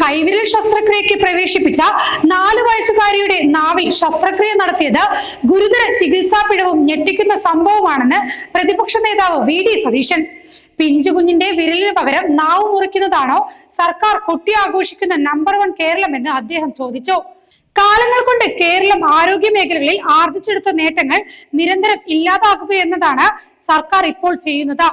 കൈവിരൽ ശസ്ത്രക്രിയക്ക് പ്രവേശിപ്പിച്ച നാലു വയസ്സുകാരിയുടെ നാവിൽ ശസ്ത്രക്രിയ നടത്തിയത് ഗുരുതര ചികിത്സാ പിഴവും ഞെട്ടിക്കുന്ന സംഭവമാണെന്ന് പ്രതിപക്ഷ നേതാവ് വി ഡി സതീശൻ. പിഞ്ചുകുഞ്ഞിന്റെ വിരലിന് പകരം നാവ് മുറിക്കുന്നതാണോ സർക്കാർ കൊട്ടി ആഘോഷിക്കുന്ന നമ്പർ വൺ കേരളം എന്ന് അദ്ദേഹം ചോദിച്ചു. കാലങ്ങൾ കൊണ്ട് കേരളം ആരോഗ്യ മേഖലകളിൽ ആർജിച്ചെടുത്ത നേട്ടങ്ങൾ നിരന്തരം ഇല്ലാതാക്കുക എന്നതാണ് സർക്കാർ ഇപ്പോൾ ചെയ്യുന്നത്.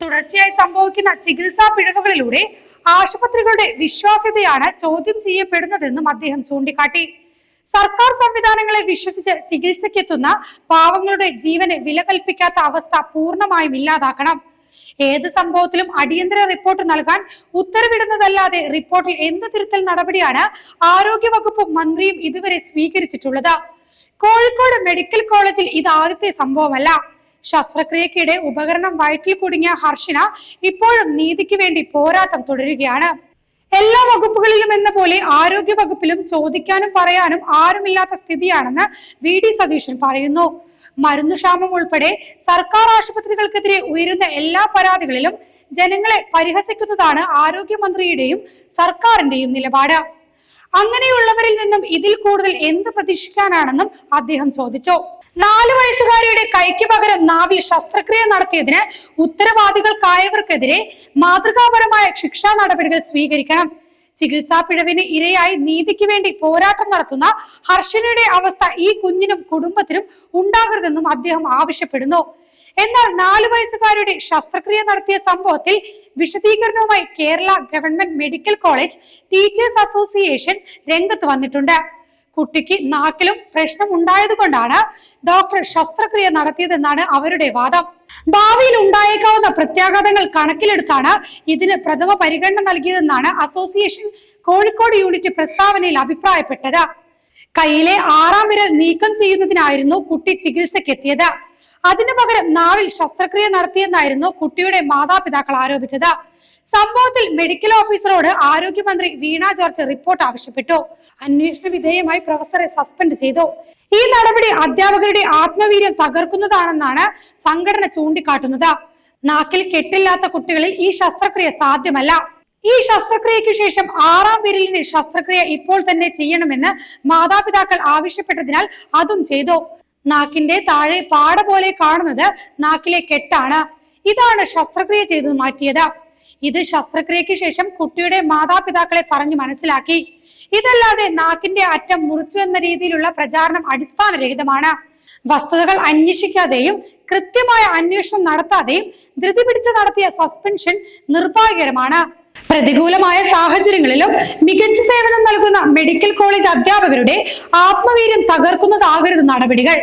തുടർച്ചയായി സംഭവിക്കുന്ന ചികിത്സാ പിഴവുകളിലൂടെ ആശുപത്രികളുടെ വിശ്വാസ്യതയാണ് ചോദ്യം ചെയ്യപ്പെടുന്നതെന്നും അദ്ദേഹം ചൂണ്ടിക്കാട്ടി. സർക്കാർ സംവിധാനങ്ങളെ വിശ്വസിച്ച് ചികിത്സയ്ക്കെത്തുന്ന പാവങ്ങളുടെ ജീവന് വില കൽപ്പിക്കാത്ത അവസ്ഥ പൂർണമായും ഇല്ലാതാക്കണം. ഏത് സംഭവത്തിലും അടിയന്തര റിപ്പോർട്ട് നൽകാൻ ഉത്തരവിടുന്നതല്ലാതെ റിപ്പോർട്ടിൽ എന്ത് തിരുത്തൽ നടപടിയാണ് ആരോഗ്യ വകുപ്പ് മന്ത്രിയും ഇതുവരെ സ്വീകരിച്ചിട്ടുള്ളത്? കോഴിക്കോട് മെഡിക്കൽ കോളേജിൽ ഇത് ആദ്യത്തെ സംഭവമല്ല. ശസ്ത്രക്രിയക്കിടെ ഉപകരണം വയറ്റിൽ കുടുങ്ങിയ ഹർഷിന ഇപ്പോഴും നീതിക്ക് വേണ്ടി പോരാട്ടം തുടരുകയാണ്. എല്ലാ വകുപ്പുകളിലും എന്ന പോലെ ആരോഗ്യ വകുപ്പിലും ചോദിക്കാനും പറയാനും ആരുമില്ലാത്ത സ്ഥിതിയാണെന്ന് വി ഡി സതീശൻ പറയുന്നു. മരുന്നുക്ഷാമം ഉൾപ്പെടെ സർക്കാർ ആശുപത്രികൾക്കെതിരെ ഉയരുന്ന എല്ലാ പരാതികളിലും ജനങ്ങളെ പരിഹസിക്കുന്നതാണ് ആരോഗ്യമന്ത്രിയുടെയും സർക്കാരിന്റെയും നിലപാട്. അങ്ങനെയുള്ളവരിൽ നിന്നും ഇതിൽ കൂടുതൽ എന്ത് പ്രതീക്ഷിക്കാനാണെന്നും അദ്ദേഹം ചോദിച്ചു. നാലു വയസ്സുകാരിയുടെ കൈക്ക് പകരം നാവി ശസ്ത്രക്രിയ നടത്തിയതിന് ഉത്തരവാദികൾക്കായവർക്കെതിരെ മാതൃകാപരമായ ശിക്ഷാ നടപടികൾ സ്വീകരിക്കണം. ചികിത്സാ പിഴവിന് ഇരയായി നീതിക്ക് വേണ്ടി പോരാട്ടം നടത്തുന്ന ഹർഷനയുടെ അവസ്ഥ ഈ കുഞ്ഞിനും കുടുംബത്തിനും ഉണ്ടാകരുതെന്നും അദ്ദേഹം ആവശ്യപ്പെടുന്നു. എന്നാൽ നാലു വയസ്സുകാരുടെ ശസ്ത്രക്രിയ നടത്തിയ സംഭവത്തിൽ വിശദീകരണവുമായി Kerala government medical college teachers association രംഗത്ത് വന്നിട്ടുണ്ട്. കുട്ടിക്ക് നാക്കിലും പ്രശ്നം ഉണ്ടായത് കൊണ്ടാണ് ഡോക്ടർ ശസ്ത്രക്രിയ നടത്തിയതെന്നാണ് അവരുടെ വാദം. ഭാവിയിൽ ഉണ്ടായേക്കാവുന്ന പ്രത്യാഘാതങ്ങൾ കണക്കിലെടുത്താണ് ഇതിന് പ്രഥമ പരിഗണന നൽകിയതെന്നാണ് അസോസിയേഷൻ കോഴിക്കോട് യൂണിറ്റ് പ്രസ്താവനയിൽ അഭിപ്രായപ്പെട്ടത്. കയ്യിലെ ആറാം വിരൽ നീക്കം ചെയ്യുന്നതിനായിരുന്നു കുട്ടി ചികിത്സയ്ക്കെത്തിയത്. അതിനു പകരം നാവിൽ ശസ്ത്രക്രിയ നടത്തിയെന്നായിരുന്നു കുട്ടിയുടെ മാതാപിതാക്കൾ ആരോപിച്ചത്. സംഭവത്തിൽ മെഡിക്കൽ ഓഫീസറോട് ആരോഗ്യമന്ത്രി വീണ ജോർജ് റിപ്പോർട്ട് ആവശ്യപ്പെട്ടു. അന്വേഷണ വിധേയമായി പ്രൊഫസറെ സസ്പെൻഡ് ചെയ്തു. ഈ നടപടി അധ്യാപകരുടെ ആത്മവീര്യം തകർക്കുന്നതാണെന്നാണ് സംഘടന ചൂണ്ടിക്കാട്ടുന്നത്. നാക്കിൽ കെട്ടില്ലാത്ത കുട്ടികളിൽ ഈ ശസ്ത്രക്രിയ സാധ്യമല്ല. ഈ ശസ്ത്രക്രിയയ്ക്ക് ശേഷം ആറാം വിരലിന് ശസ്ത്രക്രിയ ഇപ്പോൾ തന്നെ ചെയ്യണമെന്ന് മാതാപിതാക്കൾ ആവശ്യപ്പെട്ടതിനാൽ അതും ചെയ്തു. നാക്കിന്റെ താഴെ പാട പോലെ കാണുന്നത് നാക്കിലെ കെട്ടാണ്. ഇതാണ് ശസ്ത്രക്രിയ ചെയ്തു മാറ്റിയത്. ഇത് ശസ്ത്രക്രിയയ്ക്ക് ശേഷം കുട്ടിയുടെ മാതാപിതാക്കളെ പറഞ്ഞു മനസ്സിലാക്കി. ഇതല്ലാതെ നാക്കിന്റെ അറ്റം മുറിച്ചു എന്ന രീതിയിലുള്ള പ്രചാരണം അടിസ്ഥാനരഹിതമാണ്. വസ്തുതകൾ അന്വേഷിക്കാതെയും കൃത്യമായ അന്വേഷണം നടത്താതെയും ധൃതി പിടിച്ചു നടത്തിയ സസ്പെൻഷൻ നിർഭാഗ്യകരമാണ്. പ്രതികൂലമായ സാഹചര്യങ്ങളിലും മികച്ച സേവനം നൽകുന്ന മെഡിക്കൽ കോളേജ് അധ്യാപകരുടെ ആത്മവീര്യം തകർക്കുന്നതാകരുത് നടപടികൾ.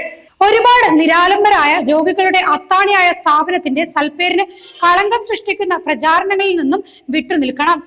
ഒരുപാട് നിരാലംബരായ രോഗികളുടെ അത്താണിയായ സ്ഥാപനത്തിന്റെ സൽപ്പേരിന് കളങ്കം സൃഷ്ടിക്കുന്ന പ്രചാരണങ്ങളിൽ നിന്നും വിട്ടുനിൽക്കണം.